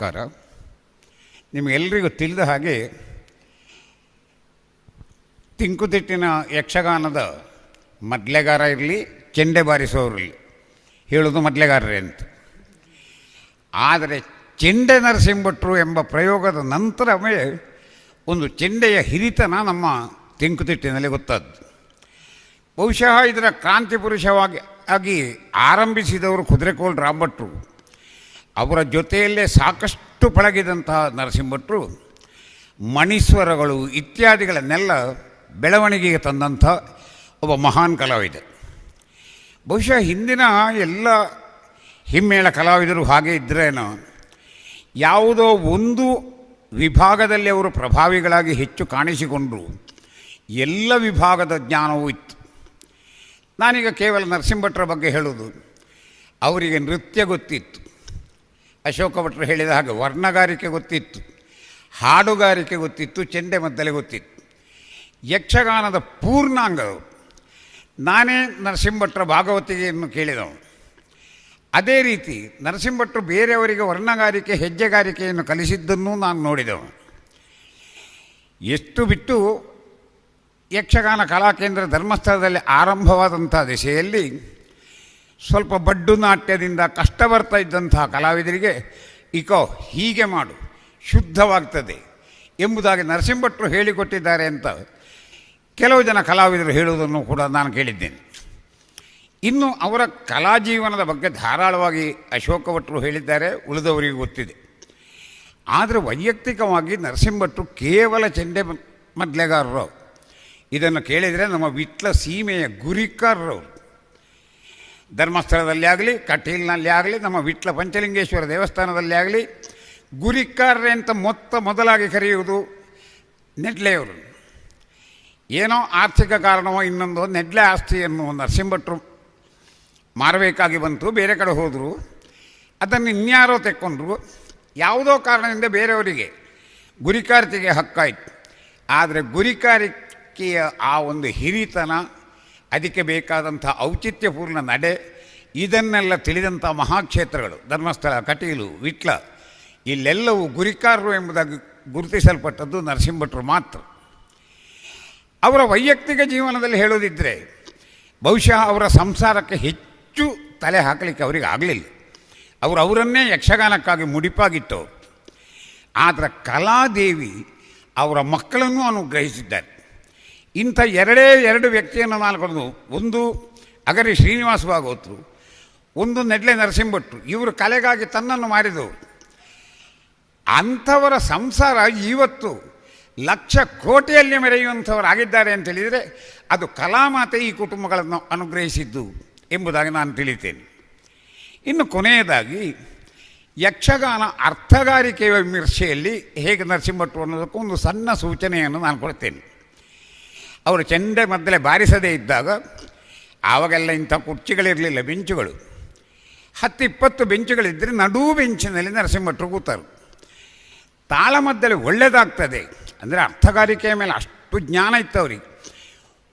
ಕಾರ ನಿಮಗೆಲ್ಲರಿಗೂ ತಿಳಿದ ಹಾಗೆ ತಿಂಕುತಿಟ್ಟಿನ ಯಕ್ಷಗಾನದ ಮದ್ಲೆಗಾರ ಇರಲಿ, ಚೆಂಡೆ ಬಾರಿಸೋರಿರಲಿ ಹೇಳೋದು ಮದ್ಲೆಗಾರರೇ ಅಂತ. ಆದರೆ ಚೆಂಡೆ ನರಸಿಂಭಟ್ರು ಎಂಬ ಪ್ರಯೋಗದ ನಂತರವೇ ಒಂದು ಚೆಂಡೆಯ ಹಿರಿತನ ನಮ್ಮ ತಿಂಕುತಿಟ್ಟಿನಲ್ಲಿ ಗೊತ್ತಾದ್ದು. ಬಹುಶಃ ಇದರ ಕ್ರಾಂತಿ ಪುರುಷವಾಗಿ ಆಗಿ ಆರಂಭಿಸಿದವರು ಕುದುರೆಕೋಲ್ ರಾಮಭಟ್ರು. ಅವರ ಜೊತೆಯಲ್ಲೇ ಸಾಕಷ್ಟು ಪಳಗಿದಂತಹ ನರಸಿಂಹಭಟ್ರು ಮಣಿಸ್ವರಗಳು ಇತ್ಯಾದಿಗಳನ್ನೆಲ್ಲ ಬೆಳವಣಿಗೆಗೆ ತಂದಂಥ ಒಬ್ಬ ಮಹಾನ್ ಕಲಾವಿದ. ಬಹುಶಃ ಹಿಂದಿನ ಎಲ್ಲ ಹಿಮ್ಮೇಳ ಕಲಾವಿದರು ಹಾಗೆ ಇದ್ದರೇನೋ ಯಾವುದೋ ಒಂದು ವಿಭಾಗದಲ್ಲಿ ಅವರು ಪ್ರಭಾವಿಗಳಾಗಿ ಹೆಚ್ಚು ಕಾಣಿಸಿಕೊಂಡರು. ಎಲ್ಲ ವಿಭಾಗದ ಜ್ಞಾನವೂ ಇತ್ತು. ನಾನೀಗ ಕೇವಲ ನರಸಿಂಹಭಟ್ರ ಬಗ್ಗೆ ಹೇಳೋದು ಅವರಿಗೆ ನೃತ್ಯ ಗೊತ್ತಿತ್ತು. ಅಶೋಕ ಭಟ್ರು ಹೇಳಿದ ಹಾಗೆ ವರ್ಣಗಾರಿಕೆ ಗೊತ್ತಿತ್ತು, ಹಾಡುಗಾರಿಕೆ ಗೊತ್ತಿತ್ತು, ಚೆಂಡೆ ಮದ್ದಲೆ ಗೊತ್ತಿತ್ತು. ಯಕ್ಷಗಾನದ ಪೂರ್ಣಾಂಗವು ನಾನೇ ನರಸಿಂಹಭಟ್ರ ಭಾಗವತಿಗೆಯನ್ನು ಕೇಳಿದವನು. ಅದೇ ರೀತಿ ನರಸಿಂಹಭಟ್ರು ಬೇರೆಯವರಿಗೆ ವರ್ಣಗಾರಿಕೆ, ಹೆಜ್ಜೆಗಾರಿಕೆಯನ್ನು ಕಲಿಸಿದ್ದನ್ನು ನಾನು ನೋಡಿದವನು. ಎಷ್ಟು ಬಿಟ್ಟು ಯಕ್ಷಗಾನ ಕಲಾಕೇಂದ್ರ ಧರ್ಮಸ್ಥಳದಲ್ಲಿ ಆರಂಭವಾದಂಥ ದಿಶೆಯಲ್ಲಿ ಸ್ವಲ್ಪ ಬಡ್ಡು ನಾಟ್ಯದಿಂದ ಕಷ್ಟ ಬರ್ತಾ ಇದ್ದಂತಹ ಕಲಾವಿದರಿಗೆ, ಇಕೋ, ಹೀಗೆ ಮಾಡು, ಶುದ್ಧವಾಗ್ತದೆ ಎಂಬುದಾಗಿ ನರಸಿಂಹಭಟ್ರು ಹೇಳಿಕೊಟ್ಟಿದ್ದಾರೆ ಅಂತ ಕೆಲವು ಜನ ಕಲಾವಿದರು ಹೇಳುವುದನ್ನು ಕೂಡ ನಾನು ಕೇಳಿದ್ದೇನೆ. ಇನ್ನು ಅವರ ಕಲಾಜೀವನದ ಬಗ್ಗೆ ಧಾರಾಳವಾಗಿ ಅಶೋಕ ಭಟ್ರು ಹೇಳಿದ್ದಾರೆ, ಉಳಿದವರಿಗೆ ಗೊತ್ತಿದೆ. ಆದರೆ ವೈಯಕ್ತಿಕವಾಗಿ ನರಸಿಂಹಭಟ್ರು ಕೇವಲ ಚೆಂಡೆ ಮದ್ಲೆಗಾರರು. ಇದನ್ನು ಕೇಳಿದರೆ ನಮ್ಮ ವಿಟ್ಲ ಸೀಮೆಯ ಗುರಿಕಾರರವರು ಧರ್ಮಸ್ಥಳದಲ್ಲಿ ಆಗಲಿ, ಕಟೀಲ್ನಲ್ಲಿ ಆಗಲಿ, ನಮ್ಮ ವಿಟ್ಲ ಪಂಚಲಿಂಗೇಶ್ವರ ದೇವಸ್ಥಾನದಲ್ಲಿ ಆಗಲಿ, ಗುರಿಕಾರ್ರೆ ಅಂತ ಮೊತ್ತ ಮೊದಲಾಗಿ ಕರೆಯುವುದು ನೆಡ್ಲೆಯವರು. ಏನೋ ಆರ್ಥಿಕ ಕಾರಣವೋ ಇನ್ನೊಂದು ನೆಡ್ಲೆ ಆಸ್ತಿಯನ್ನು ನರಸಿಂಭಟ್ರು ಮಾರಬೇಕಾಗಿ ಬಂತು, ಬೇರೆ ಕಡೆ ಹೋದರು. ಅದನ್ನು ಇನ್ಯಾರೋ ತೆಕ್ಕೊಂಡ್ರು. ಯಾವುದೋ ಕಾರಣದಿಂದ ಬೇರೆಯವರಿಗೆ ಗುರಿಕಾರಿಕೆಗೆ ಹಕ್ಕಾಯಿತು. ಆದರೆ ಗುರಿಕಾರಿಕೆಯ ಆ ಒಂದು ಹಿರಿತನ ಅದಕ್ಕೆ ಬೇಕಾದಂಥ ಔಚಿತ್ಯಪೂರ್ಣ ನಡೆ, ಇದನ್ನೆಲ್ಲ ತಿಳಿದಂಥ ಮಹಾಕ್ಷೇತ್ರಗಳು, ಧರ್ಮಸ್ಥಳ, ಕಟೀಲು, ವಿಟ್ಲ, ಇಲ್ಲೆಲ್ಲವೂ ಗುರಿಕಾರರು ಎಂಬುದಾಗಿ ಗುರುತಿಸಲ್ಪಟ್ಟದ್ದು ನರಸಿಂಹಭಟ್ರು ಮಾತ್ರ. ಅವರ ವೈಯಕ್ತಿಕ ಜೀವನದಲ್ಲಿ ಹೇಳೋದಿದ್ದರೆ ಬಹುಶಃ ಅವರ ಸಂಸಾರಕ್ಕೆ ಹೆಚ್ಚು ತಲೆ ಹಾಕಲಿಕ್ಕೆ ಅವರಿಗೆ ಆಗಲಿಲ್ಲ. ಅವರು ಅವರನ್ನೇ ಯಕ್ಷಗಾನಕ್ಕಾಗಿ ಮುಡಿಪಾಗಿತ್ತು ಆದರೆ ಕಲಾದೇವಿ ಅವರ ಮಕ್ಕಳನ್ನು ಅನುಗ್ರಹಿಸಿದ್ದಾರೆ. ಇಂಥ ಎರಡೇ ಎರಡು ವ್ಯಕ್ತಿಯನ್ನು ನಾನು ಕೊಡೋದು. ಒಂದು ಅಗರಿ ಶ್ರೀನಿವಾಸ ಭಾಗವತರು, ಒಂದು ನೆಡ್ಲೆ ನರಸಿಂಭಟ್ರು ಇವರು ಕಲೆಗಾಗಿ ತನ್ನನ್ನು ಮಾರಿದವರು ಅಂಥವರ ಸಂಸಾರ ಇವತ್ತು ಲಕ್ಷ ಕೋಟಿಯಲ್ಲಿ ಮೆರೆಯುವಂಥವರಾಗಿದ್ದಾರೆ ಅಂತ ಹೇಳಿದರೆ ಅದು ಕಲಾಮಾತೆ ಈ ಕುಟುಂಬಗಳನ್ನು ಅನುಗ್ರಹಿಸಿದ್ದು ಎಂಬುದಾಗಿ ನಾನು ತಿಳಿತೇನೆ. ಇನ್ನು ಕೊನೆಯದಾಗಿ, ಯಕ್ಷಗಾನ ಅರ್ಥಗಾರಿಕೆಯ ವಿಮರ್ಶೆಯಲ್ಲಿ ಹೇಗೆ ನರಸಿಂಹಟ್ಟು ಅನ್ನೋದಕ್ಕೂ ಒಂದು ಸಣ್ಣ ಸೂಚನೆಯನ್ನು ನಾನು ಕೊಡ್ತೇನೆ. ಅವರು ಚೆಂಡೆ ಮದ್ದಲೆ ಬಾರಿಸದೇ ಇದ್ದಾಗ ಆವಾಗೆಲ್ಲ ಇಂಥ ಕುರ್ಚಿಗಳಿರಲಿಲ್ಲ, ಬೆಂಚುಗಳು. ಹತ್ತು ಇಪ್ಪತ್ತು ಬೆಂಚುಗಳಿದ್ದರೆ ನಡೂ ಬೆಂಚಿನಲ್ಲಿ ನರಸಿಂಹಟ್ರು ಕೂತರು. ತಾಳಮದ್ದಲೆ ಒಳ್ಳೆಯದಾಗ್ತದೆ ಅಂದರೆ ಅರ್ಥಗಾರಿಕೆಯ ಮೇಲೆ ಅಷ್ಟು ಜ್ಞಾನ ಇತ್ತು ಅವರಿಗೆ.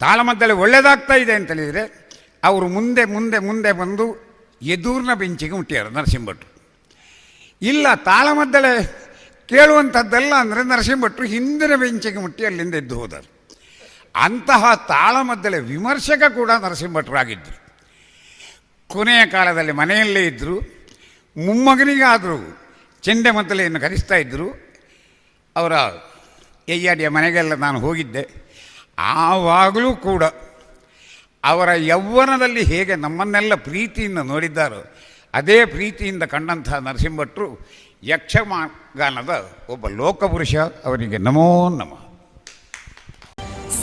ತಾಳಮದ್ದಲೆ ಒಳ್ಳೆಯದಾಗ್ತಾ ಇದೆ ಅಂತ ಹೇಳಿದರೆ ಅವರು ಮುಂದೆ ಮುಂದೆ ಮುಂದೆ ಬಂದು ಎದುರಿನ ಬೆಂಚಿಗೆ ಮುಟ್ಟಿಯಾರು ನರಸಿಂಹಭಟ್ರು ಇಲ್ಲ ತಾಳಮದ್ದಲೆ ಕೇಳುವಂಥದ್ದಲ್ಲ ಅಂದರೆ ನರಸಿಂಹಭಟ್ರು ಹಿಂದಿನ ಬೆಂಚಿಗೆ ಮುಟ್ಟಿ ಅಲ್ಲಿಂದ ಎದ್ದು ಹೋದರು ಅಂತಹ ತಾಳಮದ್ದಲೆ ವಿಮರ್ಶಕ ಕೂಡ ನರಸಿಂಹಭಟ್ರಾಗಿದ್ದರು. ಕೊನೆಯ ಕಾಲದಲ್ಲಿ ಮನೆಯಲ್ಲೇ ಇದ್ದರು ಮೊಮ್ಮಗನಿಗಾದರೂ ಚೆಂಡೆ ಮದ್ದಲೆಯನ್ನು ಕರೆಸ್ತಾ ಇದ್ದರು ಅವರ ಎಯ್ಯಾಡಿಯ ಮನೆಗೆಲ್ಲ ನಾನು ಹೋಗಿದ್ದೆ. ಆವಾಗಲೂ ಕೂಡ ಅವರ ಯೌವನದಲ್ಲಿ ಹೇಗೆ ನಮ್ಮನ್ನೆಲ್ಲ ಪ್ರೀತಿಯಿಂದ ನೋಡಿದ್ದಾರೋ, ಅದೇ ಪ್ರೀತಿಯಿಂದ ಕಂಡಂತಹ ನರಸಿಂಹಭಟ್ರು ಯಕ್ಷಗಾನದ ಒಬ್ಬ ಲೋಕಪುರುಷ ಅವರಿಗೆ ನಮೋ ನಮಃ.